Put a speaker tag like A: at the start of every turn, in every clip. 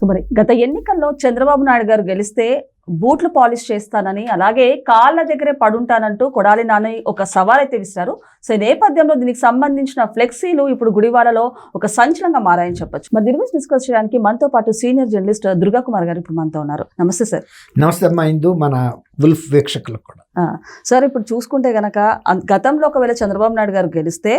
A: So మరి గత ఎన్నికల్లో చంద్రబాబు నాయుడు గారు గెలిస్తే బూట్లు పాలిష్ చేస్తానని అలాగే కాళ్ళ దగ్గరే పడుంటానంటూ కొడాలి నాని ఒక సవాల్ అయితే విసిరారు. సో ఈ నేపథ్యంలో దీనికి సంబంధించిన ఫ్లెక్సీలు ఇప్పుడు గుడివాడలో ఒక సంచలనంగా మారాయని చెప్పొచ్చు. మరి దీని గురించి డిస్కస్ చేయడానికి మనతో పాటు సీనియర్ జర్నలిస్ట్ దుర్గా కుమార్ గారు ఇప్పుడు మనతో ఉన్నారు. నమస్తే సార్.
B: నమస్తే అమ్మా ఇందు మన వుల్ఫ్ వీక్షకులకు కూడా.
A: సార్ ఇప్పుడు చూసుకుంటే గనక గతంలో ఒకవేళ చంద్రబాబు నాయుడు గారు గెలిస్తే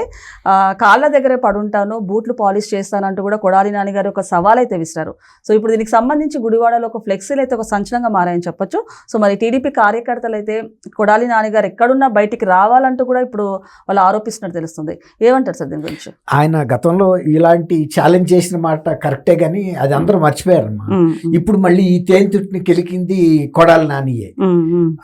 A: ఆ, కాళ్ళ దగ్గరే పడుంటాను బూట్లు పాలిష్ చేస్తానంటూ కూడా కొడాలి నాని గారు ఒక సవాల్ అయితే విసిరారు. సో ఇప్పుడు దీనికి సంబంధించి గుడివాడలో ఒక ఫ్లెక్సీలు అయితే ఒక సంచలనంగా మారాయని చెప్పొచ్చు. సో మరి టీడీపీ కార్యకర్తలు అయితే కొడాలి నాని గారు ఎక్కడున్నా బయటికి రావాలంటూ కూడా ఇప్పుడు వాళ్ళు ఆరోపిస్తున్నట్టు తెలుస్తుంది. ఏమంటారు సార్ దీని గురించి?
B: ఆయన గతంలో ఇలాంటి ఛాలెంజ్ చేసిన మాట కరెక్టే కానీ అది అందరూ మర్చిపోయారమ్మా.
A: ఉమ్,
B: ఇప్పుడు మళ్ళీ ఈ తేనెతుట్టిని కెలికింది కొడాలి నానియే.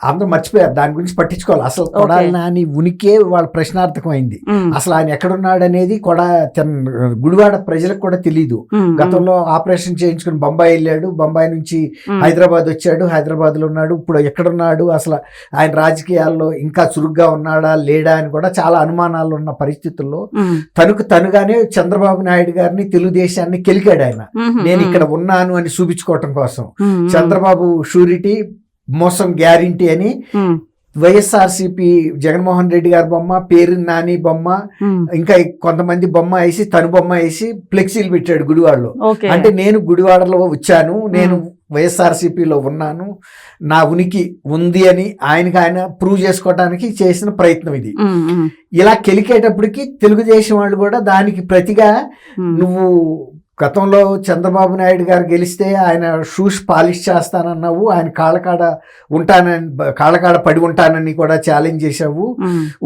B: అందరూ మర్చిపోయారు. దాని గురించి పట్టించుకోవాలి. అసలు కొడాలి నాని ఉనికే వాళ్ళ ప్రశ్నార్థకం అయింది
A: ఉమ్,
B: అసలు ఆయన ఎక్కడున్నాడు అనేది కూడా తెన్- గుడివాడ ప్రజలకు కూడా తెలియదు గతంలో ఆపరేషన్ చేయించుకుని బొంబాయి వెళ్ళాడు. బొంబాయి నుంచి హైదరాబాద్ వచ్చాడు. హైదరాబాద్లో ఉన్నాడు. ఇప్పుడు ఎక్కడున్నాడు? అసలు ఆయన రాజకీయాల్లో ఇంకా చురుగ్గా ఉన్నాడా? లేడా? అని కూడా చాలా అనుమానాలు ఉన్న పరిస్థితుల్లో తనకు తనుగానే చంద్రబాబు నాయుడు గారిని తెలుగుదేశాన్ని కెలికాడు ఆయన. నేను ఇక్కడ ఉన్నాను అని చూపించుకోవటం కోసం. చంద్రబాబు షూరిటీ మోసం గ్యారంటీ అని వైఎస్ఆర్సీపీ జగన్మోహన్ రెడ్డి గారి బొమ్మ పేరు నాని బొమ్మ ఇంకా కొంతమంది బొమ్మ వేసి తను బొమ్మ వేసి ఫ్లెక్సీలు పెట్టాడు గుడివాడలో. అంటే నేను గుడివాడలో వచ్చాను నేను వైఎస్ఆర్సీపీలో ఉన్నాను నా ఉనికి ఉంది అని ఆయనకి ఆయన ప్రూవ్ చేసుకోవడానికి చేసిన ప్రయత్నం ఇది. ఇలా కెలికేటప్పటికి తెలుగుదేశం వాళ్ళు కూడా దానికి ప్రతిగా నువ్వు గతంలో చంద్రబాబు నాయుడు గారు గెలిస్తే ఆయన షూస్ పాలిష్ చేస్తానన్నావు ఆయన కాళ్ళకాడ ఉంటానని కాళ్ళకాడ పడి ఉంటానని కూడా ఛాలెంజ్ చేశావు.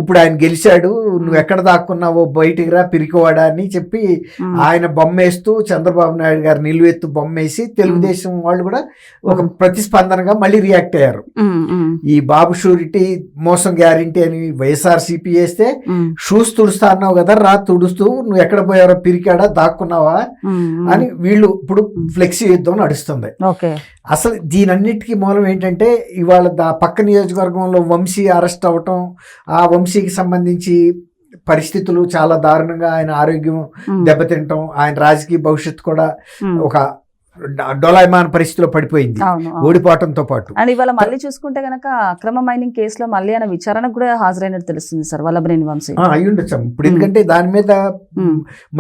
B: ఇప్పుడు ఆయన గెలిచాడు నువ్వు ఎక్కడ దాక్కున్నావో బయటికి రా పిరికివాడా అని చెప్పి ఆయన బొమ్మ వేస్తూ చంద్రబాబు నాయుడు గారు నిలువెత్తు బొమ్మ వేసి తెలుగుదేశం వాళ్ళు కూడా ఒక ప్రతిస్పందనగా మళ్ళీ రియాక్ట్ అయ్యారు. ఈ బాబు షూరిటీ మోసం గ్యారంటీ అని వైఎస్ఆర్ సిపి వేస్తే షూస్ తుడుస్తా అన్నావు కదా రా తుడుస్తూ నువ్వు ఎక్కడ పోయారో పిరికాడా దాక్కున్నావా? అని వీళ్ళు ఇప్పుడు ఫ్లెక్సీ యుద్ధం నడుస్తుంది.
A: ఓకే.
B: అసలు దీనన్నిటికీ మూలం ఏంటంటే ఇవాళ దా పక్క నియోజకవర్గంలో వంశీ అరెస్ట్ అవ్వటం ఆ వంశీకి సంబంధించి పరిస్థితులు చాలా దారుణంగా ఆయన ఆరోగ్యం దెబ్బతింటం ఆయన రాజకీయ భవిష్యత్తు కూడా ఒక డొలాయమాన పరిస్థితిలో పడిపోయింది. ఓడిపోవటంతో పాటు.
A: అండ్ ఇవాళ మళ్ళీ చూసుకుంటే గనక అక్రమ మైనింగ్ కేసులో మళ్ళీ ఆయన విచారణకు కూడా హాజరైనట్టు తెలుస్తుంది సార్ వల్లభనేని వంశీ
B: అయి ఉండొచ్చు ఇప్పుడు ఎందుకంటే దాని మీద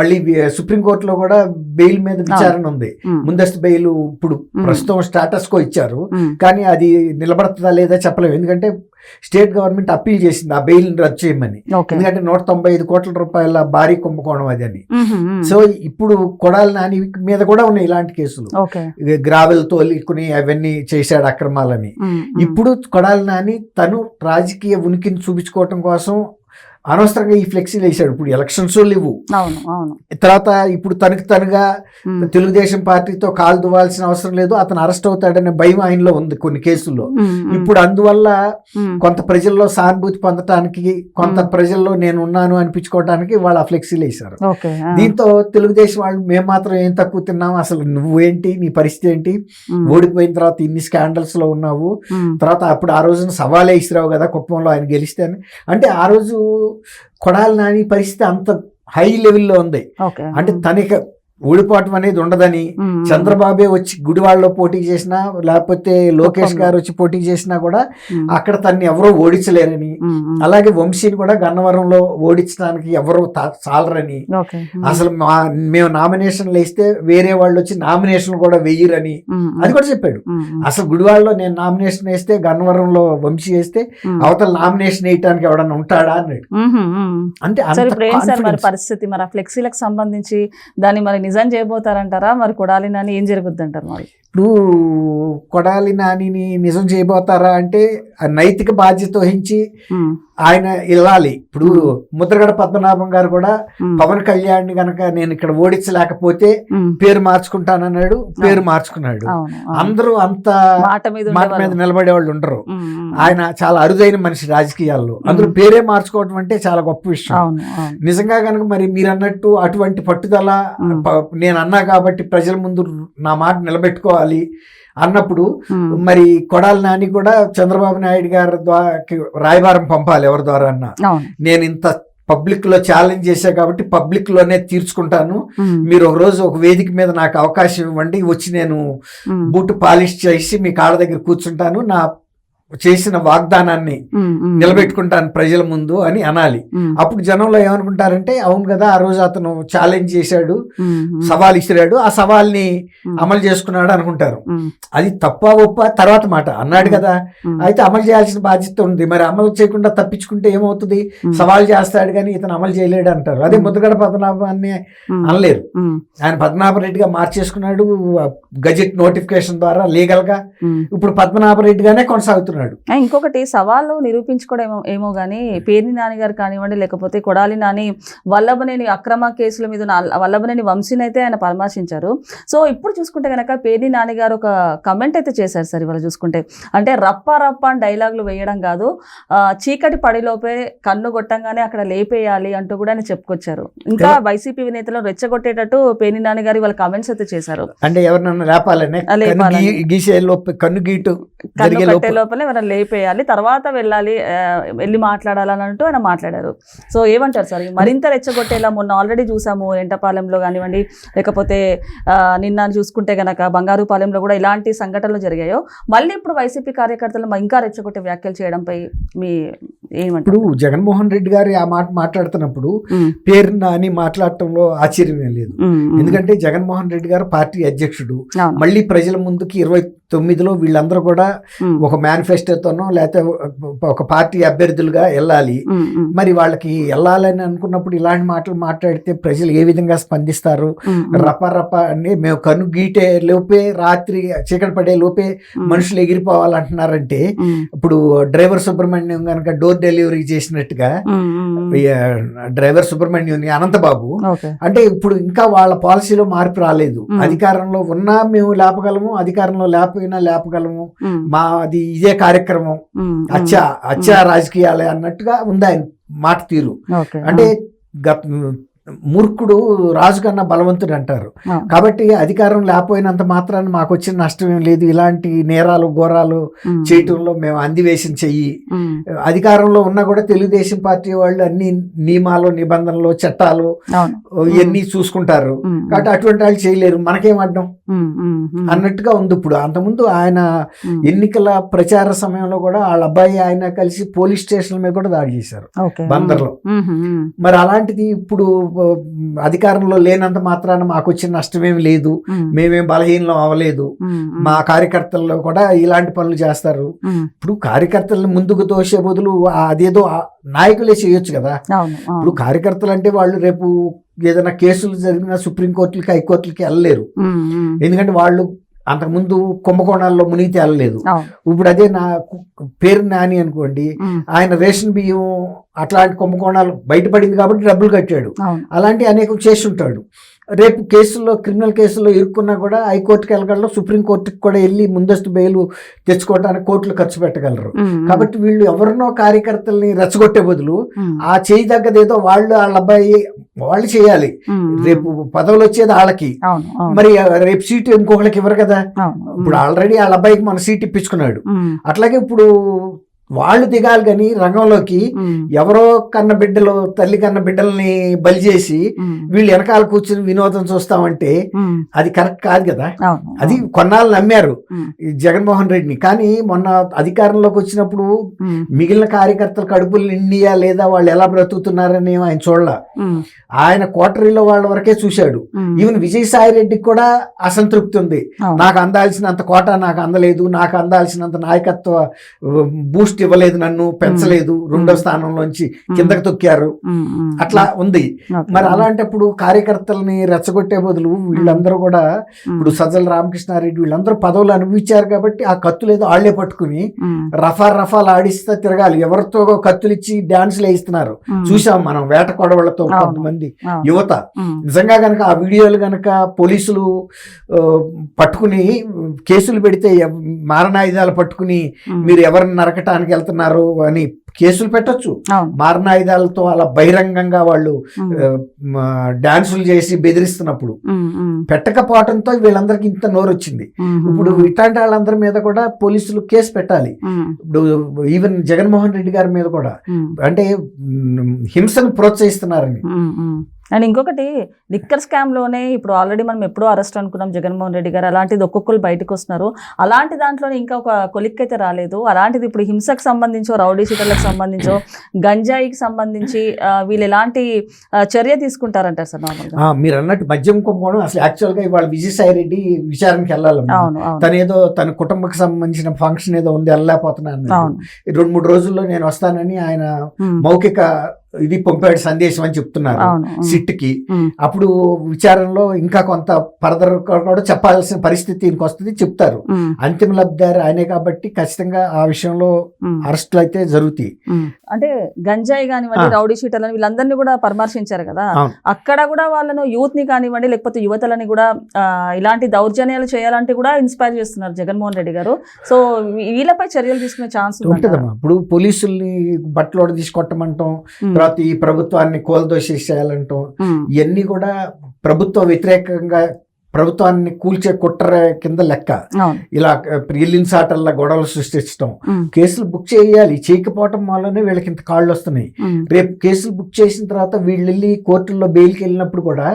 B: మళ్ళీ సుప్రీంకోర్టులో కూడా బెయిల్ మీద విచారణ ఉంది. ముందస్తు బెయిల్ ఇప్పుడు. ప్రస్తుతం స్టాటస్ కో ఇచ్చారు. కానీ అది నిలబడుతుందా లేదా చెప్పలేము. ఎందుకంటే స్టేట్ గవర్నమెంట్ అప్పీల్ చేసింది ఆ బెయిల్ రద్దు చేయమని. ఎందుకంటే నూట తొంభై ఐదు కోట్ల రూపాయల భారీ కుంభకోణం అది అని. సో ఇప్పుడు కొడాలి నాని మీద కూడా ఉన్నాయి ఇలాంటి కేసులు. గ్రావెల్ తోలికుని అవన్నీ చేశాడు అక్రమాలని. ఇప్పుడు కొడాలి నాని తను రాజకీయ ఉనికిని చూపించుకోవటం కోసం అనవసరంగా ఈ ఫ్లెక్సీలు వేసాడు ఇప్పుడు ఎలక్షన్స్ లేవు. తర్వాత ఇప్పుడు తనకు తనుగా తెలుగుదేశం పార్టీతో కాలు దువ్వాల్సిన అవసరం లేదు. అతను అరెస్ట్ అవుతాడనే భయం ఆయనలో ఉంది కొన్ని కేసుల్లో. ఇప్పుడు అందువల్ల కొంత ప్రజల్లో సానుభూతి పొందటానికి కొంత. ప్రజల్లో నేను ఉన్నాను అనిపించుకోవడానికి వాళ్ళు ఆ ఫ్లెక్సీలు వేశారు
A: ఆ,
B: దీంతో తెలుగుదేశం వాళ్ళు మేము మాత్రం ఏం తక్కువ తిన్నాం? అసలు నువ్వేంటి? నీ పరిస్థితి ఏంటి? ఓడిపోయిన తర్వాత ఇన్ని స్కాండల్స్లో ఉన్నావు. తర్వాత అప్పుడు ఆ రోజున సవాలే ఇసిరావు కదా కుప్పంలో ఆయన గెలిస్తే అంటే ఆ రోజు కొడాలి నాని పరిస్థితి అంత హై లెవెల్లో ఉంది. అంటే తనకి ఓడిపోవటం అనేది ఉండదని చంద్రబాబే వచ్చి గుడివాడలో పోటీ చేసినా లేకపోతే లోకేష్. గారు వచ్చి పోటీ చేసినా కూడా అక్కడ తన్ని ఎవరో ఓడించలేరని అలాగే వంశీని కూడా గన్నవరంలో ఓడించడానికి ఎవరు చాలరని. అసలు మేము నామినేషన్లు వేస్తే వేరే వాళ్ళు వచ్చి నామినేషన్ కూడా వెయ్యరని అది కూడా చెప్పాడు. అసలు గుడివాడలో నేను నామినేషన్ వేస్తే గన్నవరంలో వంశీ వేస్తే అవతల నామినేషన్ వేయటానికి ఎవడన్నా ఉంటాడా అన్నాడు. అంటే.
A: పరిస్థితి? మరి ఫ్లెక్సీలకు సంబంధించి దాన్ని మరి నిజం చేయబోతారంటారా? మరి కొడాలి నాని ఏం జరుగుద్ది అంటారు మరి?
B: ఇప్పుడు కొడాలి నానిని నిజం చేయబోతారా అంటే నైతిక బాధ్యత వహించి ఆయన వెళ్ళాలి ఇప్పుడు ముద్రగడ పద్మనాభం గారు కూడా పవన్ కళ్యాణ్ గనక నేను ఇక్కడ ఓడించలేకపోతే పేరు మార్చుకుంటానన్నాడు పేరు మార్చుకున్నాడు. అందరూ అంత
A: మాట మీద.
B: నిలబడే వాళ్ళు ఉండరు. ఆయన చాలా అరుదైన మనిషి రాజకీయాల్లో. అందరూ పేరే మార్చుకోవడం అంటే చాలా గొప్ప విషయం. నిజంగా కనుక మరి మీరు అన్నట్టు అటువంటి పట్టుదల నేను అన్నా కాబట్టి ప్రజల ముందు నా మాట నిలబెట్టుకోవాలి అన్నప్పుడు మరి కొడాలి నాని కూడా చంద్రబాబు నాయుడు గారి ద్వారా రాయబారం పంపాలి ఎవరి ద్వారా అన్నా. నేను ఇంత పబ్లిక్లో ఛాలెంజ్ చేశా కాబట్టి పబ్లిక్లోనే తీర్చుకుంటాను. మీరు ఒక రోజు ఒక వేదిక మీద నాకు అవకాశం ఇవ్వండి వచ్చి నేను బూట్ పాలిష్ చేసి మీ కాళ్ళ దగ్గర కూర్చుంటాను. నా చేసిన వాగ్దానాన్ని నిలబెట్టుకుంటాను ప్రజల ముందు అని అనాలి. అప్పుడు జనంలో ఏమనుకుంటారంటే అవును కదా ఆ రోజు అతను ఛాలెంజ్ చేశాడు సవాల్ ఇసిరాడు ఆ సవాల్ని అమలు చేసుకున్నాడు అనుకుంటారు. అది తప్ప ఒప్ప? తర్వాత మాట. అన్నాడు కదా. అయితే అమలు చేయాల్సిన బాధ్యత ఉంది. మరి అమలు చేయకుండా తప్పించుకుంటే ఏమవుతుంది? సవాల్ చేస్తాడు కానీ ఇతను అమలు చేయలేడు అంటారు. అదే ముద్రగడ పద్మనాభాన్ని అనలేరు. ఆయన పద్మనాభరెడ్డిగా మార్చేసుకున్నాడు గజెట్ నోటిఫికేషన్ ద్వారా
A: లీగల్గా.
B: ఇప్పుడు పద్మనాభరెడ్డిగానే కొనసాగుతున్నాడు.
A: ఆ, ఇంకొకటి సవాళ్ళు నిరూపించుకోవడం ఏమో ఏమో కానీ పేర్ని నాని గారు కానివ్వండి లేకపోతే కొడాలి నాని వల్లభనేని అక్రమ కేసుల మీద వల్లభనేని వంశీని అయితే ఆయన పరామర్శించారు. సో ఇప్పుడు చూసుకుంటే కనుక పేర్ని నాని గారు ఒక కమెంట్ అయితే చేశారు సార్ ఇవాళ చూసుకుంటే. అంటే రప్ప రప్ప అని డైలాగులు వేయడం కాదు చీకటి పడిలోపే కన్ను కొట్టంగానే అక్కడ లేపేయాలి అంటూ కూడా ఆయన చెప్పుకొచ్చారు. ఇంకా వైసీపీ నేతలు రెచ్చగొట్టేటట్టు పేర్ని నాని గారు ఇవాళ కమెంట్స్ అయితే చేశారు.
B: అంటే ఎవరినన్నా లేపాలనే? గీసే లోపు కన్ను గీటు
A: కన్ను లోపలే మనం లేపేయాలి తర్వాత వెళ్ళాలి వెళ్ళి మాట్లాడాలని అంటూ ఆయన మాట్లాడారు. సో ఏమంటారు సార్? మరింత రెచ్చగొట్టేలా మొన్న ఆల్రెడీ చూసాము ఎంటపాలెంలో కానివ్వండి లేకపోతే నిన్న చూసుకుంటే గనక బంగారుపాలెంలో కూడా ఇలాంటి సంఘటనలు జరిగాయో మళ్ళీ ఇప్పుడు వైసీపీ కార్యకర్తలు ఇంకా రెచ్చగొట్టే వ్యాఖ్యలు చేయడంపై మీ ఏమంటారు?
B: జగన్మోహన్ రెడ్డి గారు ఆ మాట మాట్లాడుతున్నప్పుడు
A: ఉమ్,
B: పేరు అని మాట్లాడటంలో ఆశ్చర్యమే లేదు. ఎందుకంటే జగన్మోహన్ రెడ్డి గారు పార్టీ అధ్యక్షుడు. మళ్ళీ ప్రజల ముందుకి ఇరవై తొమ్మిదిలో వీళ్ళందరూ కూడా ఒక మేనిఫెస్టోతోనో లేకపోతే ఒక పార్టీ అభ్యర్థులుగా వెళ్ళాలి. మరి వాళ్ళకి వెళ్ళాలని అనుకున్నప్పుడు ఇలాంటి మాటలు మాట్లాడితే ప్రజలు ఏ విధంగా స్పందిస్తారు?
A: ఉమ్, ఉమ్,
B: రప రప అని మేము కను గీటే లోపే రాత్రి చీకటి పడే లోపే మనుషులు ఎగిరిపోవాలంటున్నారంటే ఇప్పుడు డ్రైవర్ సుబ్రహ్మణ్యం కనుక డోర్ డెలివరీ చేసినట్టుగా డ్రైవర్ సుబ్రహ్మణ్యం అనంతబాబు అంటే ఇప్పుడు ఇంకా వాళ్ళ పాలసీలో మార్పు రాలేదు. అధికారంలో ఉన్నా మేము లేపగలము అధికారంలో లేకపోయినా లేపగలము. మా అది ఇదే కార్యక్రమం. అచ్చా అచ్చా రాజకీయాలే అన్నట్టుగా ఉంది ఆయన మాట తీరు. అంటే గత మూర్ఖుడు రాజు కన్నా బలవంతుడు అంటారు. కాబట్టి అధికారం లేకపోయినంత మాత్రాన మాకు వచ్చిన నష్టం ఏం లేదు. ఇలాంటి నేరాలు ఘోరాలు చేయటంలో మేము అందివేసిన చెయ్యి. అధికారంలో ఉన్నా కూడా తెలుగుదేశం పార్టీ వాళ్ళు అన్ని నియమాలు నిబంధనలు చట్టాలు ఇవన్నీ చూసుకుంటారు. కాబట్టి అటువంటి వాళ్ళు చేయలేరు. మనకేం అడ్డం అన్నట్టుగా ఉంది ఇప్పుడు. అంతకుముందు ఆయన ఎన్నికల ప్రచార సమయంలో కూడా వాళ్ళ అబ్బాయి ఆయన కలిసి పోలీస్ స్టేషన్ మీద కూడా దాడి చేశారు. బందర్లో. మరి అలాంటిది ఇప్పుడు అధికారంలో లేనంత మాత్రాన మాకు వచ్చిన నష్టమేం లేదు. మేమేం. బలహీనం అవ్వలేదు. మా కార్యకర్తల్లో కూడా ఇలాంటి పనులు చేస్తారు. ఇప్పుడు కార్యకర్తలను ముందుకు తోసే బదులు అదేదో నాయకులే చేయొచ్చు కదా. ఇప్పుడు కార్యకర్తలు అంటే వాళ్ళు రేపు ఏదైనా కేసులు జరిగిన సుప్రీంకోర్టులకి హైకోర్టులకి వెళ్ళలేరు. ఎందుకంటే వాళ్ళు అంతకుముందు కుంభకోణాల్లో మునిగితే వెళ్ళలేదు.
A: అవును.
B: ఇప్పుడు అదే నా పేరు నాని అనుకోండి ఆయన రేషన్ బియ్యం అట్లాంటి కుంభకోణాలు బయటపడింది కాబట్టి డబ్బులు కట్టాడు. అలాంటి అనేక చేసి ఉంటాడు రేపు కేసుల్లో క్రిమినల్ కేసుల్లో ఇరుక్కున్నా కూడా హైకోర్టుకి వెళ్ళగలరు సుప్రీంకోర్టుకి కూడా వెళ్ళి ముందస్తు బెయిల్ తెచ్చుకోవడానికి కోట్లు ఖర్చు పెట్టగలరు. కాబట్టి వీళ్ళు ఎవరినో కార్యకర్తల్ని రెచ్చగొట్టే బదులు ఆ చేయి తగ్గదేదో వాళ్ళు వాళ్ళ అబ్బాయి వాళ్ళు చేయాలి. రేపు పదవులు వచ్చేది వాళ్ళకి మరి రేపు సీటు ఇంకొకరికి ఇవ్వరు కదా. ఇప్పుడు ఆల్రెడీ వాళ్ళ అబ్బాయికి మన సీట్ ఇప్పించుకున్నాడు. అట్లాగే ఇప్పుడు వాళ్ళు దిగాలి కానీ రంగంలోకి ఎవరో కన్న బిడ్డలు తల్లి కన్న బిడ్డల్ని బలి చేసి వీళ్ళు వెనకాల కూర్చుని వినోదం చూస్తామంటే అది కరెక్ట్ కాదు కదా? అది కొన్నాళ్ళు నమ్మారు జగన్మోహన్ రెడ్డిని. కానీ మొన్న అధికారంలోకి వచ్చినప్పుడు మిగిలిన కార్యకర్తల కడుపులు నిండియా లేదా? వాళ్ళు ఎలా బ్రతుకుతున్నారని ఆయన చూడలే. ఆయన కోటరీలో వాళ్ళ వరకే చూశాడు. ఈవెన్ విజయసాయి రెడ్డికి కూడా అసంతృప్తి ఉంది. నాకు అందాల్సినంత కోట నాకు అందలేదు. నాకు అందాల్సినంత నాయకత్వ బూస్ట్ ఇవ్వలేదు నన్ను పెంచలేదు రెండో స్థానంలోంచి కిందకి తొక్కారు. అట్లా ఉంది. మరి అలాంటప్పుడు కార్యకర్తల్ని రెచ్చగొట్టే బదులు వీళ్ళందరూ కూడా ఇప్పుడు సజ్జల రామకృష్ణారెడ్డి వీళ్ళందరూ పదవులు అనుభవించారు కాబట్టి ఆ కత్తులు ఏదో ఆళ్ళే పట్టుకుని రఫా రఫాలు ఆడిస్తా తిరగాలి. ఎవరితో కత్తులు ఇచ్చి డాన్సులు వేయిస్తున్నారు. చూసాం మనం వేట కొడవలతో
A: అవును.
B: కొంతమంది. యువత. నిజంగా కనుక ఆ వీడియోలు కనుక పోలీసులు పట్టుకుని కేసులు పెడితే మారణాయుధాలు పట్టుకుని మీరు ఎవరిని నరకటానికి వెళ్తున్నారు అని కేసులు పెట్టొచ్చు. మారణాయుధాలతో అలా బహిరంగంగా వాళ్ళు డాన్సులు చేసి బెదిరిస్తున్నప్పుడు పెట్టకపోవడంతో వీళ్ళందరికీ ఇంత నోరు వచ్చింది ఇప్పుడు ఇట్లాంటి వాళ్ళందరి మీద కూడా పోలీసులు కేసు పెట్టాలి. ఇప్పుడు ఈవెన్ జగన్మోహన్ రెడ్డి గారి మీద కూడా. అంటే హింసను ప్రోత్సహిస్తున్నారని.
A: అండ్ ఇంకొకటి లిక్కర్ స్కామ్లోనే ఇప్పుడు ఆల్రెడీ మనం ఎప్పుడో అరెస్ట్ అనుకున్నాం జగన్మోహన్ రెడ్డి గారు అలాంటిది ఒక్కొక్కరు బయటకు వస్తున్నారు. అలాంటి దాంట్లోనే ఇంకా ఒక కొలిక్ అయితే రాలేదు. అలాంటిది ఇప్పుడు హింసకు సంబంధించో రౌడీ షీటర్లకు సంబంధించో గంజాయికి సంబంధించి వీళ్ళు ఎలాంటి చర్య తీసుకుంటారంటారు సార్ నార్మల్గా
B: ఆ, మీరు అన్నట్టు మద్యం కుంభకోణం అసలు యాక్చువల్గా ఇవాళ విజయసాయి రెడ్డి విచారణకి
A: అవును
B: తను ఏదో తన కుటుంబకు సంబంధించిన ఫంక్షన్ ఏదో ఉంది వెళ్ళలేకపోతున్నాను
A: అవును.
B: రెండు మూడు రోజుల్లో నేను వస్తానని ఆయన మౌఖిక ఇది పంపాడు సందేశం అని చెప్తున్నారు
A: అవును ఉమ్,
B: సిట్కి
A: ఉమ్,
B: అప్పుడు విచారణలో ఇంకా కొంత ఫర్దర్ కూడా చెప్పాల్సిన పరిస్థితి ఈయనకి వస్తుంది చెప్తారు. అంతిమ లబ్ధారు ఆయనే కాబట్టి ఖచ్చితంగా ఆ విషయంలో
A: ఉమ్,
B: అరెస్టులు అయితే జరుగుతాయి.
A: అంటే గంజాయి కానివ్వండి. రౌడీ షీటర్లని వీళ్ళందరినీ కూడా పరామర్శించారు కదా. అక్కడ కూడా వాళ్ళను యూత్ని కానివ్వండి లేకపోతే యువతలని కూడా ఇలాంటి దౌర్జన్యాలు చేయాలంటే కూడా ఇన్స్పైర్ చేస్తున్నారు జగన్మోహన్ రెడ్డి గారు. సో వీళ్ళపై చర్యలు తీసుకునే ఛాన్స్
B: ఉంటుందమ్మా. ఇప్పుడు పోలీసుల్ని బట్టలోడ తీసుకొట్టమంటాం తర్వాత ఈ ప్రభుత్వాన్ని కోల్దోషేసేయాలంటాం ఇవన్నీ కూడా ప్రభుత్వ వ్యతిరేకంగా ప్రభుత్వాన్ని కూల్చే కుట్ర కింద లెక్క. ఇలా సాటల్లా గొడవలు సృష్టించడం కేసులు బుక్ చేయాలి. చేయకపోవటం వల్లనే వీళ్ళకి ఇంత కాళ్ళు వస్తున్నాయి రేపు కేసులు బుక్ చేసిన తర్వాత వీళ్ళు వెళ్ళి కోర్టుల్లో బెయిల్కి వెళ్ళినప్పుడు కూడా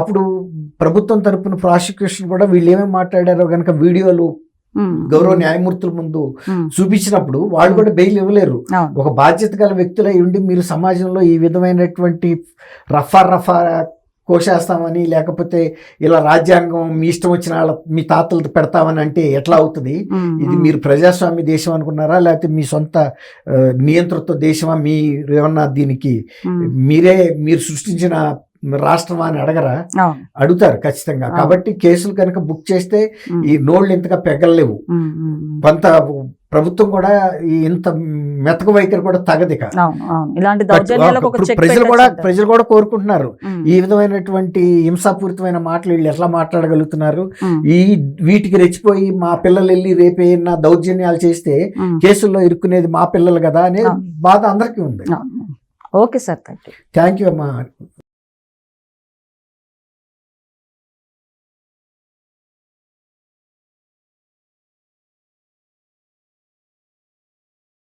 B: అప్పుడు ప్రభుత్వం తరపున ప్రాసిక్యూషన్ కూడా వీళ్ళు ఏమేమి మాట్లాడారో గనక వీడియోలు గౌరవ న్యాయమూర్తుల ముందు చూపించినప్పుడు వాళ్ళు కూడా బెయిల్ ఇవ్వలేరు. ఒక బాధ్యత గల వ్యక్తులై ఉండి మీరు సమాజంలో ఈ విధమైనటువంటి రఫా రఫా కోసేస్తామని లేకపోతే ఇలా రాజ్యాంగం మీ ఇష్టం వచ్చిన వాళ్ళ మీ తాతలు పెడతామని అంటే ఎట్లా అవుతుంది? ఇది మీరు ప్రజాస్వామ్య దేశం అనుకున్నారా? లేకపోతే మీ సొంత నియంతృత్వ దేశమా? మీరు ఏమన్నా దీనికి మీరే మీరు సృష్టించిన రాష్ట్రమా అని అడగరా అడుగుతారు ఖచ్చితంగా. కాబట్టి కేసులు కనుక బుక్ చేస్తే ఈ నోళ్ళు ఇంతగా పెగలలేవు. కొంత ప్రభుత్వం కూడా ఈ ఇంత మెతక వైఖరి కూడా తగదిక ప్రజలు కూడా ప్రజలు కూడా కోరుకుంటున్నారు. ఈ విధమైనటువంటి హింసాపూరితమైన మాటలు వీళ్ళు ఎట్లా మాట్లాడగలుగుతున్నారు? ఈ వీటికి రెచ్చిపోయి మా పిల్లలు వెళ్ళి రేపేనా దౌర్జన్యాలు చేస్తే కేసుల్లో ఇరుక్కునేది మా పిల్లలు కదా అనే. బాధ అందరికీ ఉంది.
A: ఓకే సార్
B: థ్యాంక్ యూ అమ్మా.